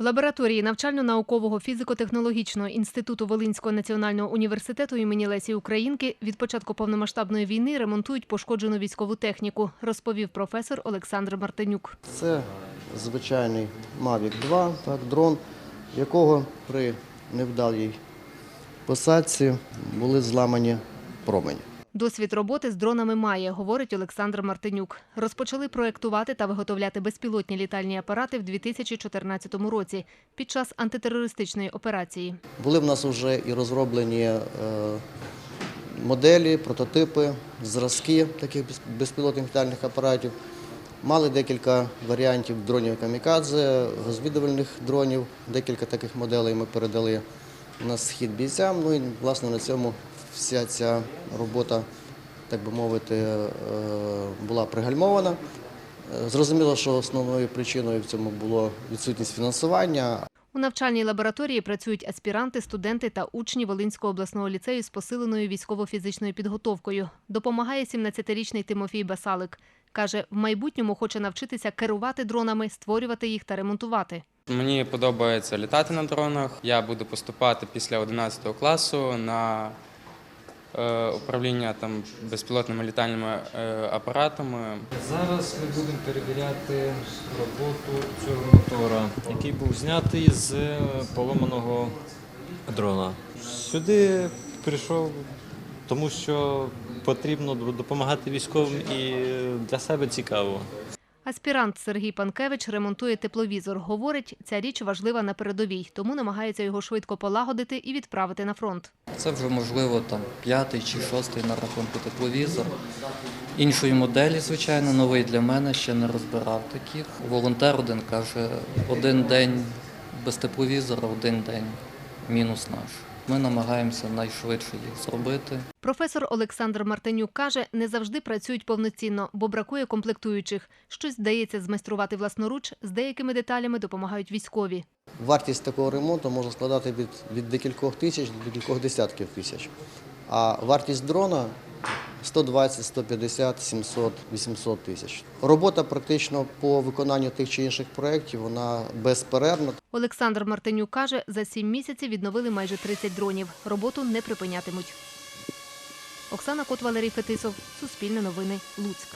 В лабораторії навчально-наукового фізико-технологічного інституту Волинського національного університету імені Лесі Українки від початку повномасштабної війни ремонтують пошкоджену військову техніку, розповів професор Олександр Мартинюк. Це звичайний Mavic 2, так, дрон, якого при невдалій посадці були зламані промені. Досвід роботи з дронами має, говорить Олександр Мартинюк. Розпочали проектувати та виготовляти безпілотні літальні апарати в 2014 році під час антитерористичної операції. Були в нас вже і розроблені е, моделі, прототипи, зразки таких безпілотних літальних апаратів. Мали декілька варіантів дронів камікадзе, розвідувальних дронів. Декілька таких моделей ми передали на схід бійцям. Ну і власне на цьому вся ця робота, так би мовити, е, була пригальмована. Е, Зрозуміло, що основною причиною в цьому було відсутність фінансування, У навчальній лабораторії працюють аспіранти, студенти та учні Волинського обласного ліцею з посиленою військово-фізичною підготовкою. Допомагає 17-річний Тимофій Басалик. Каже, в майбутньому хоче навчитися керувати дронами, створювати їх та ремонтувати. Мені подобається літати на дронах. Я буду поступати після 11 класу на управління там безпілотними літальними е, апаратами. Зараз ми будемо перевіряти роботу цього мотора, який був знятий з е, поломаного дрона. Сюди прийшов, тому що потрібно допомагати військовим і для себе цікаво. Аспірант Сергій Панкевич ремонтує тепловізор. Говорить, ця річ важлива на передовій, тому намагається його швидко полагодити і відправити на фронт. Це вже можливо там п'ятий чи шостий на рахунку тепловізор. Іншої моделі, звичайно, новий для мене ще не розбирав таких. Волонтер один каже, один день без тепловізора, один день мінус наш. Ми намагаємося найшвидше їх зробити. Професор Олександр Мартинюк каже, не завжди працюють повноцінно, бо бракує комплектуючих. Щось вдається змайструвати власноруч, з деякими деталями допомагають військові. Вартість такого ремонту може складати від, від декількох тисяч до декількох десятків тисяч. А вартість дрона 120, 150, 700, 800 тисяч. Робота практично по виконанню тих чи інших проєктів вона безперервна. Олександр Мартинюк каже, за сім місяців відновили майже 30 дронів. Роботу не припинятимуть. Оксана Кот, Валерій Фетисов. Суспільне новини. Луцьк.